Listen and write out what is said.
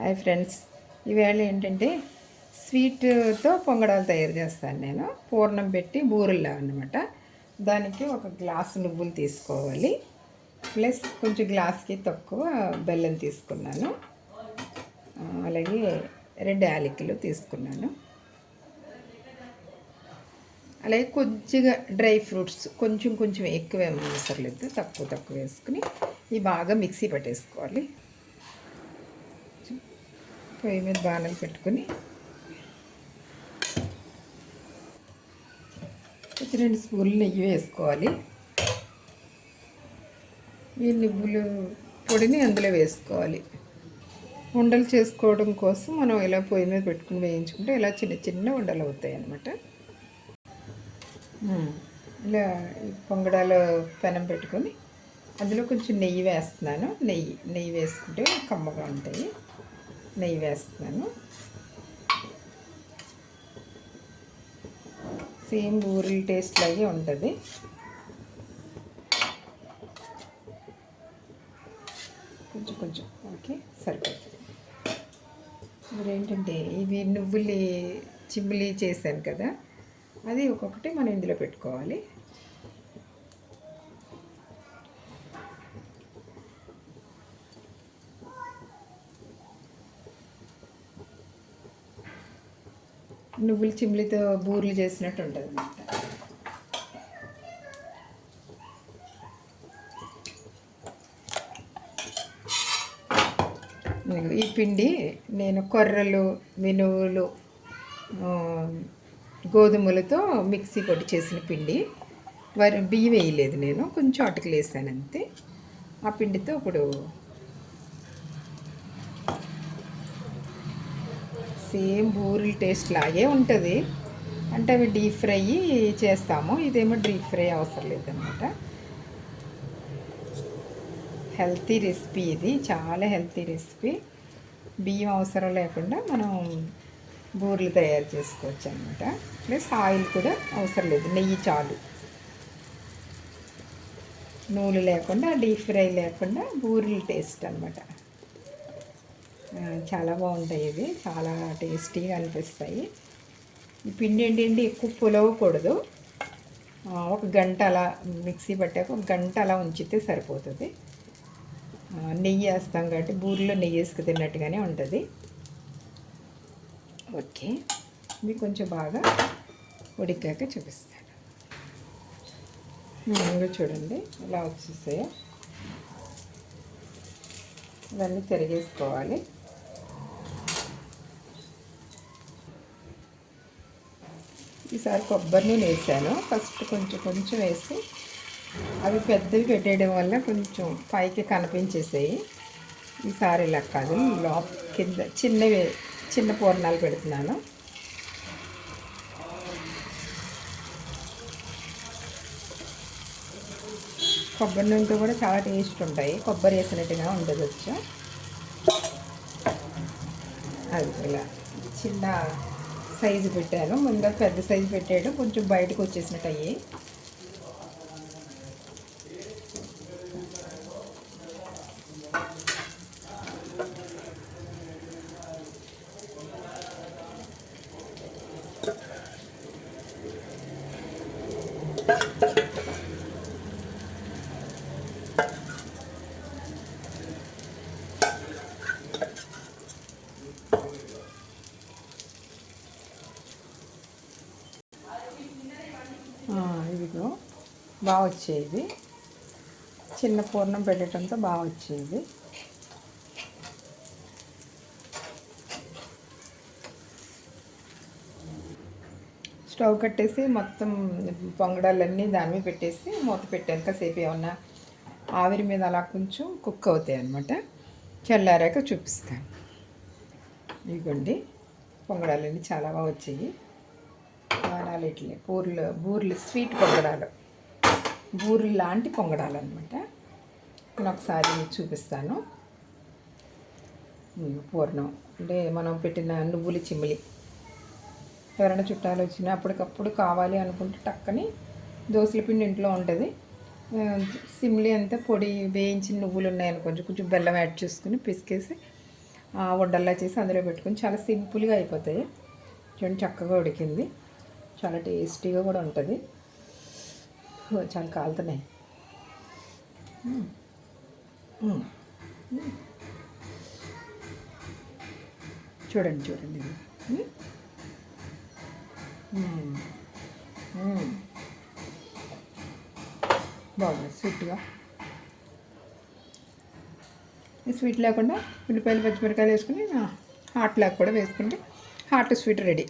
Hi friends. ఈవేళ ఏంటంటే స్వీట్తో పొంగడాలు తయారు చేస్తాను నేను. పూర్ణం పెట్టి బూరెల్లా అనమాట దానికి ఒక గ్లాసు నువ్వులు తీసుకోవాలి. ప్లస్ కొంచెం గ్లాస్కి తక్కువ బెల్లం తీసుకున్నాను. అలాగే రెండు యాలకులు తీసుకున్నాను. అలాగే కొద్దిగా డ్రై ఫ్రూట్స్ కొంచెం కొంచెం ఎక్కువ ఏమీ అవసరం లేదు. తక్కువ తక్కువ వేసుకుని ఇవి బాగా మిక్సీ పట్టేసుకోవాలి. పొయ్యి మీద బాణలు పెట్టుకుని కొంచెం రెండు స్పూన్లు నెయ్యి వేసుకోవాలి. ఈ నువ్వులు పొడిని అందులో వేసుకోవాలి. ఉండలు చేసుకోవడం కోసం మనం ఇలా పొయ్యి మీద పెట్టుకుని వేయించుకుంటే ఇలా చిన్న చిన్న ఉండలు అవుతాయి అన్నమాట. ఇలా పొంగడాలు పెనం పెట్టుకొని అందులో కొంచెం నెయ్యి వేస్తున్నాను. నెయ్యి నెయ్యి వేసుకుంటే కమ్మగా ఉంటాయి. నెయ్యి వేస్తున్నాను. సేమ్ బూరెల టేస్ట్ లాగే ఉంటుంది. కొంచెం కొంచెం. ఓకే సరిపోతుంది. ఇప్పుడు ఏంటంటే ఇవి నువ్వులి చిమ్మిలి చేశాను కదా అది ఒక్కొక్కటి మనం ఇందులో పెట్టుకోవాలి. నువ్వుల చిమ్లితో బూరెలు చేసినట్టు ఉంటుంది అనమాట ఈ పిండి నేను కొర్రలు మినువులు గోధుమలతో మిక్సీ కొట్టి చేసిన పిండి. వరి బియ్యం వేయలేదు నేను కొంచెం అటుకులు వేసాను అంతే. ఆ పిండితో ఇప్పుడు సేమ్ బూరెల టేస్ట్ లాగే ఉంటుంది. అంటే అవి డీప్ ఫ్రై చేస్తాము. ఇదేమో డీప్ ఫ్రై అవసరం లేదనమాట. హెల్తీ రెసిపీ ఇది. చాలా హెల్తీ రెసిపీ. బియ్యం అవసరం లేకుండా మనం బూరెలు తయారు చేసుకోవచ్చు అనమాట ప్లస్ ఆయిల్ కూడా అవసరం లేదు. నెయ్యి చాలు. నూనె లేకుండా డీప్ ఫ్రై లేకుండా బూరెల టేస్ట్ అనమాట. చాలా బాగుంటాయి ఇవి. చాలా టేస్టీగా అనిపిస్తాయి. ఈ పిండి ఏంటంటే ఎక్కువ పులవకూడదు. ఒక గంట అలా మిక్సీ పట్టాక ఒక గంట అలా ఉంచితే సరిపోతుంది. నెయ్యి వేస్తాం కాబట్టి బూరిలో నెయ్యి వేసుకు తిన్నట్టుగానే ఉంటుంది. ఓకే. ఇవి కొంచెం బాగా ఉడికాక చూపిస్తాను. ఇవి చూడండి. ఇలా వచ్చేసాయి. ఇవన్నీ తిరిగేసుకోవాలి. ఒకసారి కొబ్బరి నూనె వేసాను. ఫస్ట్ కొంచెం కొంచెం వేసి అవి పెద్దవి పెట్టేయడం వల్ల కొంచెం పైకి కనిపించేసాయి. ఈసారి ఇలా కాదు లోప కింద చిన్నవి చిన్న పూర్ణాలు పెడుతున్నాను. కొబ్బరి నూనెతో కూడా చాలా టేస్ట్ ఉంటాయి. కొబ్బరి వేసినట్టుగా ఉండదు వచ్చా అది ఇలా చిన్న సైజు పెట్టాను. ముందు పెద్ద సైజు పెట్టాడు. కొంచెం బయటకు వచ్చేసినట్టు అయ్యి ఆ, బాగా వచ్చేది చిన్న పూర్ణం పెట్టడంతో బాగా వచ్చేది స్టవ్ కట్టేసి మొత్తం పొంగడాలన్నీ దాని మీద పెట్టేసి మూత పెట్టాక సేపు ఏమన్నా ఆవిరి మీద అలా కొంచెం కుక్ అవుతాయి అన్నమాట. చల్లారాక చూపిస్తాను. ఇదిగోండి పొంగడాలన్నీ చాలా బాగా వచ్చాయి బాణాలు ఇట్లే బూర్లు బూర్లు స్వీట్ పొంగడాలు. బూర్లు లాంటి పొంగడాలు అనమాట నేను ఒకసారి చూపిస్తాను. పూర్ణం. అంటే మనం పెట్టిన నువ్వుల చిమ్మిలి. ఎవరైనా చుట్టాలు వచ్చినా అప్పటికప్పుడు కావాలి అనుకుంటే టక్కని దోసల పిండి ఇంట్లో ఉంటుంది. సిమ్లీ అంతా పొడి వేయించిన నువ్వులు ఉన్నాయని కొంచెం కొంచెం బెల్లం యాడ్ చేసుకుని పిసికేసి ఆ, ఉండల్లా చేసి అందులో పెట్టుకుని చాలా సింపుల్గా అయిపోతాయి. చూడండి చక్కగా ఉడికింది. చాలా టేస్టీగా కూడా ఉంటుంది. ఓ, చాలా కాలుతున్నాయి. చూడండి చూడండి ఇది. బాగుంది స్వీట్గా. స్వీట్ లేకుండా ఉల్లిపాయలు పచ్చిమిరకాయలు వేసుకుని హాట్ లాగా కూడా వేసుకుంటే హాట్ స్వీట్ రెడీ.